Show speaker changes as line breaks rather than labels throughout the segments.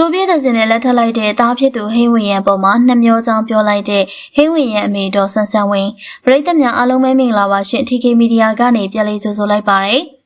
ဆိုဗီယက်သင်နဲ့လက်ထပ်လိုက်တဲ့တားဖြစ်သူဟိန်းဝင်ရန်ပေါ်မှာနှမျောကြောင်းပြောလိုက်တဲ့ဟိန်းဝင်ရန်အမေတော်ဆန်းဆန်းဝင်းပရိသတ်များအားလုံးပဲမင်္ဂလာပါရှင် TK Media ကနေပြန်လည်ကြိုဆိုလိုက်ပါရစေ။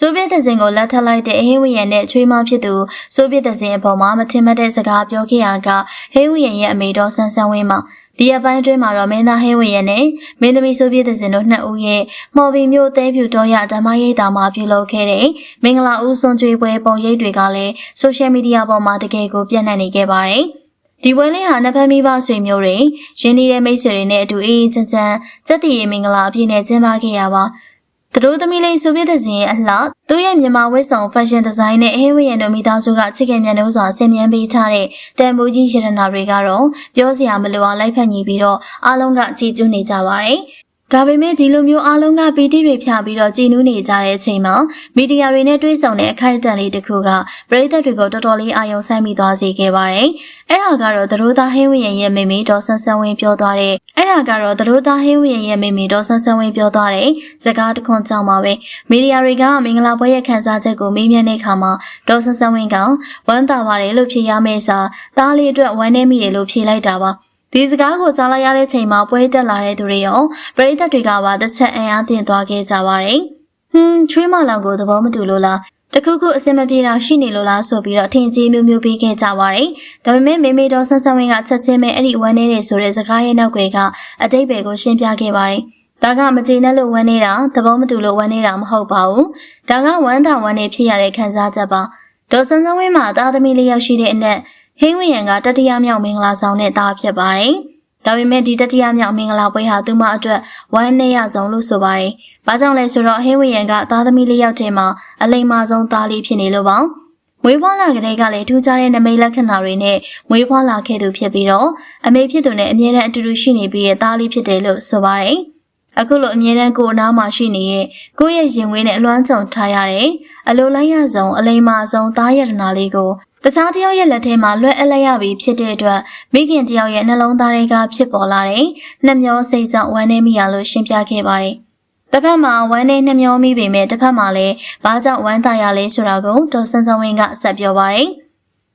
ဆိုဗီယက်သင်ကိုလက်ထပ်လိုက်တဲ့ဟိန်းဝင်ရန်နဲ့ချွေးမဖြစ်သူဆိုဗီယက်သင်အပေါ်မှာမထင်မှတ်တဲ့စကားပြောခဲ့ရကဟိန်းဝင်ရန်ရဲ့အမေတော်ဆန်းဆန်းဝင်းမှာဒီအပိုင်းအတွင်းမှာတော့မင်းသားဟင်းဝင်ရနဲ့မင်းသမီးဆိုဗီယက်သင်တို့နှစ်ဦးရဲ့မော်ဘီမျိုးသဲဖြူတော်ရဓမ္မရိပ်သာမှာပြုလုပ်ခဲ့တဲ့မင်္ဂလာဦးစွန်ကြွေပွဲပုံရိပ်တွေကလည်းဆိုရှယ်မီဒီယာပေါ်မှာတကယ်ကိုပြန့်နှံ့နေခဲ့ပါတယ်။ဒီပွဲလေးဟာနှစ်ဖက်မိဘဆွေမျိုးတွေရင်းနှီးတဲ့မိတ်ဆွေတွေနဲ့အတူအေးအေးချမ်းချမ်းစက်တည်ရမင်္ဂလာအပြည့်နဲ့ကျင်းပခဲ့ရပါ သူတို့သမီးလေးဆိုဗီယက်သင်ရဲ့အလှသူ့ရဲ့မြန်မာဝတ်ဆောင် fashion design နဲ့အဟင်းဝရံတို့မိသားစုကချစ်ခင်မြန်လို့စွာဆင်မြန်းပေးထားတဲ့တန်ဖိုးကြီးရတနာတွေကတော့ပြောစရာမလိုအောင်လိုက်ဖက်ညီပြီးတော့အားလုံးကကြည်ကျူးနေကြပါတယ်။ ဒါပေမဲ့ဒီလိုမျိုးအားလုံးကပီတိတွေဖြာပြီးတော့ကြည်နူးနေကြတဲ့အချိန်မှာမီဒီယာတွေနဲ့တွေ့ဆုံတဲ့အခိုက်အတန့်လေးတစ်ခုကပရိသတ်တွေကိုတော်တော်လေးအာရုံစိုက်မိသွားစေခဲ့ပါတယ်။အဲ့ဒါကတော့သတို့သားဟင်းဝင်ရဲ့မိမိဒေါ်ဆန်းဆန်းဝင်းပြောသွားတဲ့အဲ့ဒါကတော့သတို့သားဟင်းဝင်ရဲ့မိမိဒေါ်ဆန်းဆန်းဝင်းပြောသွားတဲ့စကားတစ်ခွန်းကြောင့်ပါပဲ။မီဒီယာတွေကမင်္ဂလာပွဲရဲ့ခန်းစားချက်ကိုမေးမြန်းတဲ့အခါမှာဒေါ်ဆန်းဆန်းဝင်းကဝမ်းသာပါတယ်လို့ဖြေရမယ့်စာသားလေးအတွက်ဝမ်းနည်းမိတယ်လို့ဖြေလိုက်တာပါ။ ဒီစကားကိုကြားလိုက်ရတဲ့ချိန်မှာပွဲတက်လာတဲ့သူတွေရောပရိသတ်တွေကပါတစ်ချက်အံ့အားသင့်သွားခဲ့ကြပါတယ်။ဟွန်းချွေးမလောင်ကိုသဘောမတူလို့လားတခုခုအစင်မပြေတာရှိနေလို့လားဆိုပြီးတော့ထင်ကြီးမျိုးမျိုးပေးခဲ့ကြပါတယ်။ဒါပေမဲ့မေမေတော်ဆန်းဆန်းဝင်းကချက်ချင်းပဲအဲ့ဒီဝမ်းနေတဲ့ဆိုတဲ့စကားရဲ့နောက်ွယ်ကအတိတ်ပဲကိုရှင်းပြခဲ့ပါတယ်။ဒါကမကျေနပ်လို့ဝမ်းနေတာသဘောမတူလို့ဝမ်းနေတာမဟုတ်ပါဘူး။ဒါကဝမ်းသာဝမ်းနေဖြစ်ရတဲ့ခံစားချက်ပါ။ဒေါ်ဆန်းဆန်းဝင်းမှာသားသမီးလေးယောက်ရှိတဲ့အနက် ဟင်းဝင်းရံကတတိယမြောက်မင်္ဂလာဆောင်တဲ့သားဖြစ်ပါတယ်။ဒါပေမဲ့ဒီတတိယမြောက်မင်္ဂလာပွဲဟာသူမအတွက်ဝမ်းနည်းရဆုံးလို့ဆိုပါတယ်။ဘာကြောင့်လဲဆိုတော့ဟင်းဝင်းရံကသားသမီးလေးယောက်ထဲမှာအလိမ္မာဆုံးသားလေးဖြစ်နေလို့ပါ။မွေးဖွားလာကလေးကလည်းထူးခြားတဲ့နမိတ်လက္ခဏာတွေနဲ့မွေးဖွားလာခဲ့သူဖြစ်ပြီးတော့အမေဖြစ်သူနဲ့အမြဲတမ်းအတူတူရှိနေပြီးရဲ့သားလေးဖြစ်တယ်လို့ဆိုပါတယ်။ အခုလိုအမြဲတမ်းကိုယ်အနားမှာရှိနေရဲ့ကိုယ့်ရဲ့ရင်ဝင်းနဲ့အလွမ်းကြုံထားရတဲ့အလိုလိုက်ရဆုံးအလိမ္မာဆုံးသားရတနာလေးကိုတခြားတယောက်ရဲ့လက်ထဲမှာလွှဲအပ်လိုက်ရပြီဖြစ်တဲ့အတွက်မိခင်တယောက်ရဲ့နှလုံးသားတွေကဖြစ်ပေါ်လာတဲ့နှမျောစိတ်ကြောင့်ဝမ်းနည်းမိရလို့ရှင်းပြခဲ့ပါတယ်။တစ်ဖက်မှာဝမ်းနည်းနှမျောမိပေမဲ့တစ်ဖက်မှာလည်းဘာကြောင့်ဝမ်းသာရလဲဆိုတာကိုဒေါ်စန်းစန်းဝင်းကဆက်ပြောပါတယ်။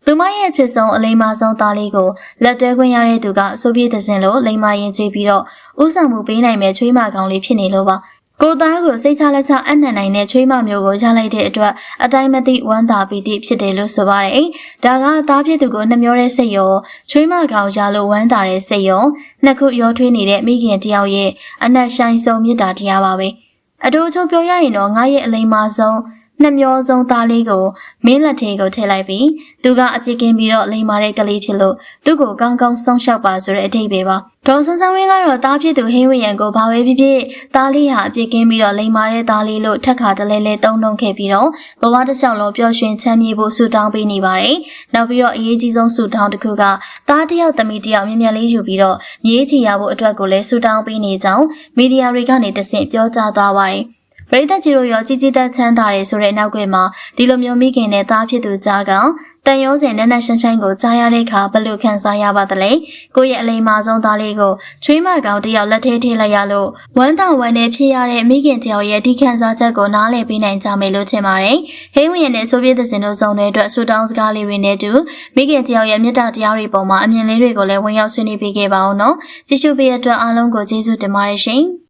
သူမရဲ့ချစ်ဆုံးအလိမ္မာဆုံးသားလေးကိုလက်တွဲခွင့်ရတဲ့သူကဆိုဗီယက်သင်လို့လိမ္မာရင်ချေပြီးတော့ဥဆောင်မှုပေးနိုင်မဲ့ချွေးမကောင်လေးဖြစ်နေလို့ပါကိုသားကိုစိတ်ချလက်ချအနှံ့နိုင်တဲ့ချွေးမမျိုးကိုရလိုက်တဲ့အတွက်အတိုင်းမသိဝမ်းသာပီတိဖြစ်တယ်လို့ဆိုပါတယ်။ဒါကသားဖြစ်သူကိုနှမျောတဲ့စိတ်ရောချွေးမကောင်ရလို့ဝမ်းသာတဲ့စိတ်ရောနှစ်ခုရောထွေးနေတဲ့မိခင်တယောက်ရဲ့အနက်ဆိုင်ဆုံးမေတ္တာတရားပါပဲ။အတူချုပ်ပြောရရင်တော့ငါရဲ့အလိမ္မာဆုံး နှမျောဆုံးသားလေးကိုမင်းလက်ထဲကိုထည့်လိုက်ပြီးသူကအပြစ်ကင်းပြီးတော့လိမ်မာတဲ့ကလေးဖြစ်လို့သူ့ကိုကောင်းကောင်းစောင့်ရှောက်ပါဆိုတဲ့အထိပ္ပယ်ပါဒေါ်စန်းစန်းဝင်းကတော့သားဖြစ်သူဟင်းဝရံကိုဘာပဲဖြစ်ဖြစ်သားလေးဟာအပြစ်ကင်းပြီးတော့လိမ်မာတဲ့သားလေးလို့ထက်ခါတလဲလဲတုံးတုံခဲ့ပြီးတော့ဘဝတစ်လျှောက်လုံးပျော်ရွှင်ချမ်းမြေ့ဖို့ဆုတောင်းပေးနေပါတယ်နောက်ပြီးတော့အရေးကြီးဆုံးဆုတောင်းတစ်ခုကသားတစ်ယောက်သမီးတစ်ယောက်မြင်မြန်လေးယူပြီးတော့မြေးချီရဖို့အတွက်ကိုလည်းဆုတောင်းပေးနေကြောင်းမီဒီယာတွေကနေတဆင့်ပြောကြားသွားပါတယ် ပရိသတ်ကြီးတို့ရောကြီးကြီးတက်ချမ်းသာတယ်ဆိုတဲ့နောက်ွယ်မှာဒီလိုမျိုးမိခင်နဲ့သားဖြစ်သူကြားကတန်ရိုးစင်နက်နက်ရှင်းရှင်းကိုကြားရတဲ့အခါဘလို့ခံစားရပါသလဲကိုယ့်ရဲ့အလိမ္မာဆုံးသားလေးကိုချွေးမကောင်တယောက်လက်ထဲထည့်လိုက်ရလို့ဝမ်းသာဝမ်းနဲ့ဖြစ်ရတဲ့မိခင်တယောက်ရဲ့ဒီခံစားချက်ကိုနားလည်ပေးနိုင်ကြမယ်လို့ထင်ပါတယ်ဟင်းဝင်နဲ့ဆိုဗီယက်သင်တို့စုံတွေအတွက်ဆူတောင်းစကားလေးတွေနဲ့တူမိခင်တယောက်ရဲ့မေတ္တာတရားတွေပေါ်မှာအမြင်လေးတွေကိုလည်းဝင်ရောက်ဆွေးနွေးပေးခဲ့ပါအောင်နော်ကြည့်ရှုပေးတဲ့အတွက်အားလုံးကိုကျေးဇူးတင်ပါတယ်ရှင်